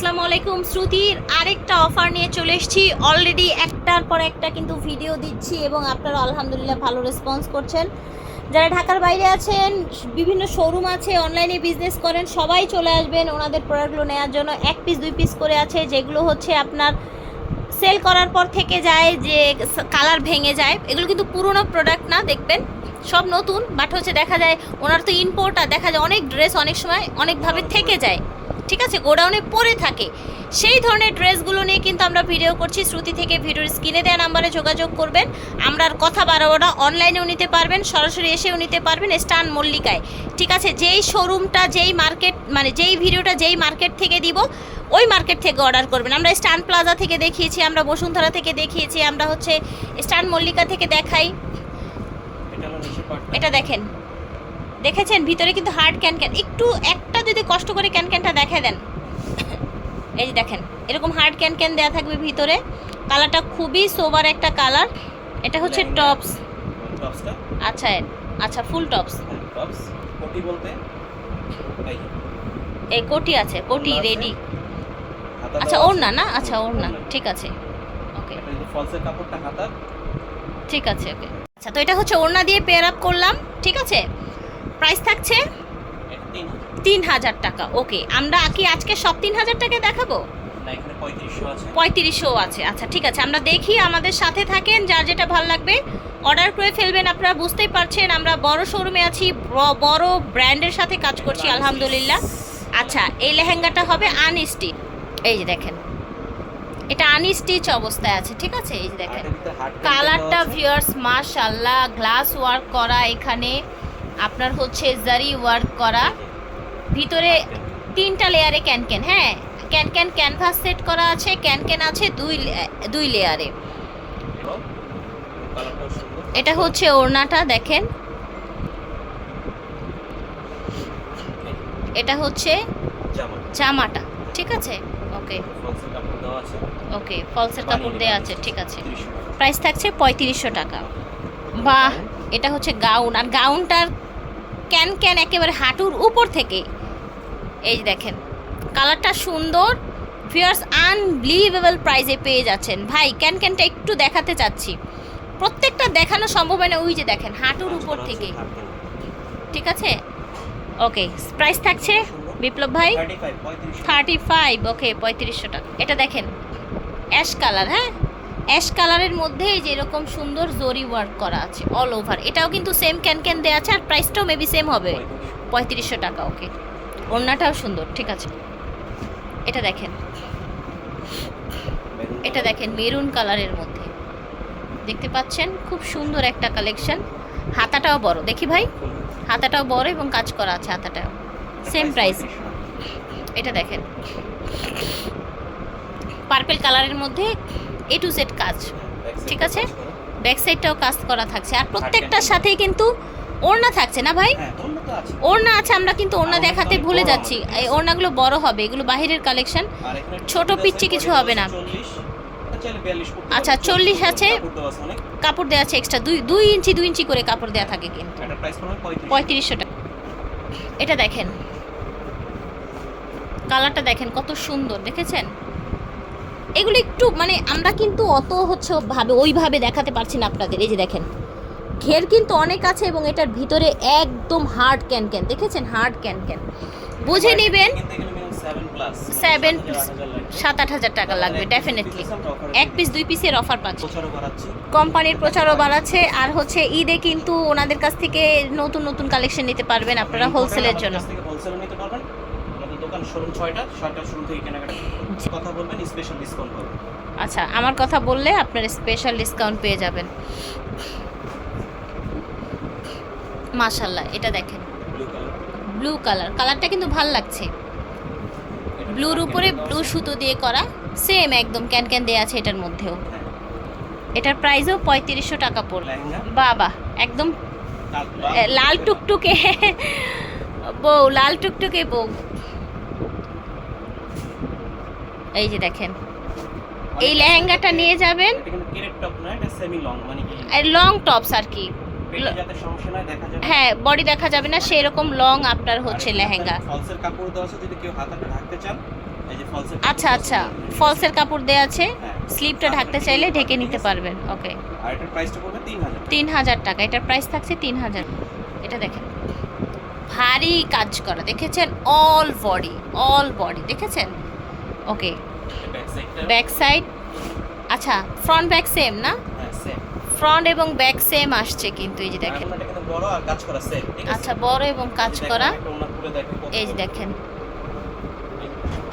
আসসালামু আলাইকুম, শ্রুতির আরেকটা অফার নিয়ে চলে এসেছি। অলরেডি একটার পর একটা কিন্তু ভিডিও দিচ্ছি এবং আপনারা আলহামদুলিল্লাহ ভালো রেসপন্স করছেন। যারা ঢাকার বাইরে আছেন, বিভিন্ন শোরুম আছে অনলাইনে বিজনেস করেন, সবাই চলে আসবেন ওনাদের প্রোডাক্টগুলো নেওয়ার জন্য। এক পিস দুই পিস করে আছে, যেগুলো হচ্ছে আপনার সেল করার পর থেকে যায়, যে কালার ভেঙে যায়। এগুলো কিন্তু পুরনো প্রোডাক্ট না, দেখবেন? সব নতুন বাট হচ্ছে দেখা যায় ওনার তো ইম্পোর্ট আর দেখা যায় অনেক ড্রেস অনেক সময় অনেকভাবে থেকে যায়। ঠিক আছে গোডাউনে পরে থাকে। সেই ধরনের ড্রেসগুলো নিয়ে কিন্তু আমরা ভিডিও করছি। শ্রুতি থেকে ভিডিওর স্ক্রিনে দেওয়া নাম্বারে যোগাযোগ করবেন। আমরা আর কথা বাড়াবো না। অনলাইনেও নিতে পারবেন সরাসরি এসেও নিতে পারবেন স্টান মল্লিকায়। ঠিক আছে যেই শোরুমটা যেই মার্কেট মানে যেই ভিডিওটা যেই মার্কেট থেকে দিব ওই মার্কেট থেকে অর্ডার করবেন। আমরা স্টান প্লাজা থেকে দেখিয়েছি আমরা বসুন্ধরা থেকে দেখিয়েছি আমরা হচ্ছে স্টান মল্লিকা থেকে দেখাই। এটা দেখেন। দেখেছেন? ভিতরে কিন্তু হার্ড ক্যান ক্যান। একটু একটা যদি কষ্ট করে ক্যান ক্যানটা দেখে দেন। এই যে দেখেন এরকম হার্ড ক্যান ক্যান দেওয়া থাকবে ভিতরে। কালারটা খুবই সোবার একটা কালার। এটা হচ্ছে টপস। আচ্ছা আচ্ছা ফুল টপস। কোটি বলতে? এই। কোটি আছে কোটি রেডি। আচ্ছা ওড়না আছে? না? আচ্ছা হুম, ওড়না। ঠিক আছে। ওকে। ফলসের কাপড়টা হাতার। ঠিক আছে ওকে। আচ্ছা তো এটা হচ্ছে ওড়না দিয়ে পেয়ার আপ করলাম। ঠিক আছে? প্রাইস থাকছে? তিন হাজার। টাকা ওকে। আমরা কি আজকে সব তিন হাজার টাকায় দেখাবো? পঁয়ত্রিশশো আছে। আচ্ছা ঠিক আছে আমরা দেখি আমাদের সাথে থাকেন যার যেটা ভালো লাগবে। অর্ডার করে ফেলবেন আপনারা বুঝতেই পারছেন আমরা বড় শোরুমে আছি বড় ব্র্যান্ডের সাথে কাজ করছি আলহামদুলিল্লাহ। আচ্ছা এই লেহেঙ্গাটা হবে আনস্টিচ এই যে দেখেন এটা আনস্টিচ অবস্থায় আছে ঠিক আছে? এই যে দেখেন কালারটা ভিউয়ার্স মাশাল্লাহ গ্লাস ওয়ার্ক করা এখানে। আপনার হচ্ছে জারি ওয়ার্ক করা, ভিতরে তিনটা লেয়ারে ক্যান ক্যান হ্যাঁ ক্যান ক্যান ক্যানভাস সেট করা আছে, ক্যান ক্যান আছে দুই দুই লেয়ারে এটা হচ্ছে ওড়নাটা, দেখেন। এটা হচ্ছে জামাটা, ঠিক আছে? ওকে ওকে ফলসের কাপড় দেওয়া আছে, ঠিক আছে। প্রাইস থাকছে পঁয়ত্রিশশো টাকা। বাহ, এটা হচ্ছে গাউন আর গাউনটার ক্যান ক্যান একেবারে হাঁটুর উপর থেকে। এই যে দেখেন কালারটা সুন্দর ফিয়ার্স আনবিলিভেবল প্রাইজে পেয়ে যাচ্ছেন। ভাই ক্যান ক্যানটা একটু দেখাতে চাচ্ছি। প্রত্যেকটা দেখানো সম্ভব হয় না ওই যে দেখেন হাঁটুর উপর থেকে। ঠিক আছে? ওকে প্রাইস থাকছে বিপ্লব ভাই? 35 35 থার্টি ফাইভ ওকে পঁয়ত্রিশশো টাকা। এটা দেখেন অ্যাশ কালার হ্যাঁ? অ্যাশ কালারের মধ্যে এই যে এরকম সুন্দর জরি ওয়ার্ক করা আছে অল ওভার এটাও কিন্তু সেম ক্যান ক্যান দেওয়া আছে, আর প্রাইসটাও মেবি সেম হবে। পঁয়ত্রিশশো টাকা ওকে ওড়নাটাও সুন্দর, ঠিক আছে। এটা দেখেন। এটা দেখেন মেরুন কালারের মধ্যে। দেখতে পাচ্ছেন? খুব সুন্দর একটা কালেকশন হাতাটাও বড়। দেখি ভাই। হাতাটাও বড় এবং কাজ করা আছে হাতাটাও। সেম প্রাইস এটা দেখেন। পার্পেল কালারের মধ্যে এ টু জেড কাজ। ঠিক আছে? ব্যাক সাইডটাও কাজ করা থাকছে। আর প্রত্যেকটার সাথেই কিন্তু ওড়না থাকছে না ভাই? হ্যাঁ ওড়না আছে। আমরা কিন্তু ওড়না দেখাতে ভুলে যাচ্ছি। এই ওড়নাগুলো বড় হবে এগুলো বাহিরের কালেকশন ছোট আছে, কিছু হবে না। আচ্ছা, চল্লিশ আছে। কাপড় দেওয়া আছে এক্সট্রা দুই দুই ইঞ্চি দুই ইঞ্চি করে কাপড় দেওয়া থাকে কিন্তু। এটার price পড়বে 35 পঁয়ত্রিশশো টাকা। এটা দেখেন। কালারটা দেখেন কত সুন্দর দেখেছেন? এগুলো একটু মানে আমরা কিন্তু অত হচ্ছে ভাবে ওইভাবে দেখাতে পারছি না আপনাদের এই যে দেখেন। ঘের কিন্তু অনেক আছে এবং এটার ভিতরে একদম হার্ড ক্যান ক্যান দেখেছেন? হার্ড ক্যান ক্যান বুঝে নেবেন কিনতে গেলে minimum 7 plus, Seven 7,000, 8,000 লাগবে। সাত আট হাজার টাকা লাগবে ডেফিনেটলি এক পিস দুই পিসের অফার পাচ্ছে। কোম্পানির প্রচারও বাড়াচ্ছে আর হচ্ছে ঈদে কিন্তু ওনাদের কাছ থেকে নতুন নতুন কালেকশন নিতে পারবেন আপনারা হোলসেলের জন্য। দোকান showroom ছয়টা, ছয়টার showroom থেকে কেনাকাটা কথা বলবেন স্পেশাল ডিসকাউন্ট পাবেন আচ্ছা আমার কথা বললে আপনার স্পেশাল ডিসকাউন্ট পেয়ে যাবেন। মাশাল্লাহ এটা দেখেন। ব্লু কালার কালারটা কিন্তু ভালো লাগছে। ব্লুর উপরে ব্লু সুতো দিয়ে করা সেম একদম ক্যান ক্যান দেওয়া আছে এটার মধ্যেও। হ্যাঁ, এটার প্রাইসও পঁয়ত্রিশশো টাকা পড়বে। বাবা একদম লাল টুকটুকে বউ লাল টুকটুকে বউ। এই যে দেখেন। এই লেহেঙ্গাটা নিয়ে যাবেন। লং মানে লং টপস আর কি। হ্যাঁ বডি দেখা যাবে না সেরকম লং আপনার হচ্ছে লেহেঙ্গা। আচ্ছা আচ্ছা ফলসের কাপড় দেওয়া আছে হ্যাঁ। স্লিপটা ঢাকতে চাইলে ঢেকে নিতে পারবেন ওকে আর এটার প্রাইসটা পড়বে তিন হাজার টাকা। এটার প্রাইস থাকছে তিন হাজার। এটা দেখেন। ভারী কাজ করা দেখেছেন? অল বডি অল বডি দেখেছেন? ওকে ব্যাক সাইড আচ্ছা ফ্রন্ট ব্যাক সেম না? হ্যাঁ ফ্রন্ট এবং ব্যাক সেম আসছে কিন্তু এই যে দেখেন। আচ্ছা বড় এবং কাজ করা। এই যে দেখেন।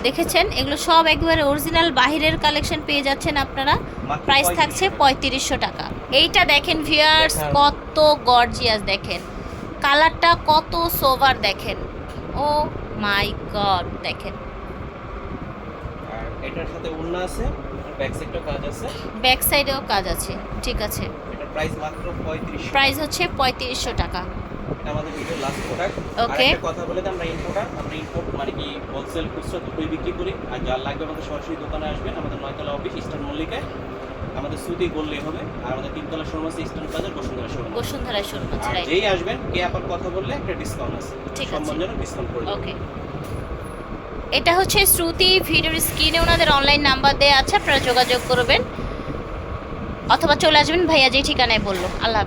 দেখেছেন? এগুলো সব একবারে অরিজিনাল বাহিরের কালেকশন পেয়ে যাচ্ছেন আপনারা। প্রাইস থাকছে পঁয়ত্রিশশো টাকা। এইটা দেখেন ভিয়ার্স কত গর্জিয়াস দেখেন। কালারটা কত সোভার দেখেন। ও মাই গড দেখেন। এটার সাথে ওড়না আছে ব্যাক সাইডেও কাজ আছে। ব্যাক সাইডেও কাজ আছে ঠিক আছে। এটা প্রাইস মাত্র 35 প্রাইস হচ্ছে পঁয়ত্রিশশো টাকা। এটা আমাদের ভিডিও লাস্ট প্রোডাক্ট. একটা কথা বলে আমরা ইম্পোর্টার আমরা ইম্পোর্ট মানে কি হোলসেল খুচরা দুটোই বিক্রি করি। আর যার লাগবে আমাদের সরাসরি দোকানে আসবেন আমাদের নয়তলা অফিস ইস্টার্ন মল্লিকায়। আমাদের সুতি বললেই হবে আর আমাদের তিনতলা শোরুম আছে ইস্টার্ন বাজার বসুন্ধরা শোরুম বসুন্ধরা শুরু আছে রাইট যেই আসবেন কে আপার কথা বললে একটা ডিসকাউন্ট আছে। ঠিক আছে। সম্মানজনক ডিসকাউন্ট করে ওকে এটা হচ্ছে শ্রুতি ভিডিওর স্ক্রিনে ওনাদের অনলাইন নাম্বার দেওয়া আছে, আপনারা যোগাযোগ করবেন অথবা চলে আসবেন, ভাইয়া যে ঠিকানায় বলল আল্লাহ।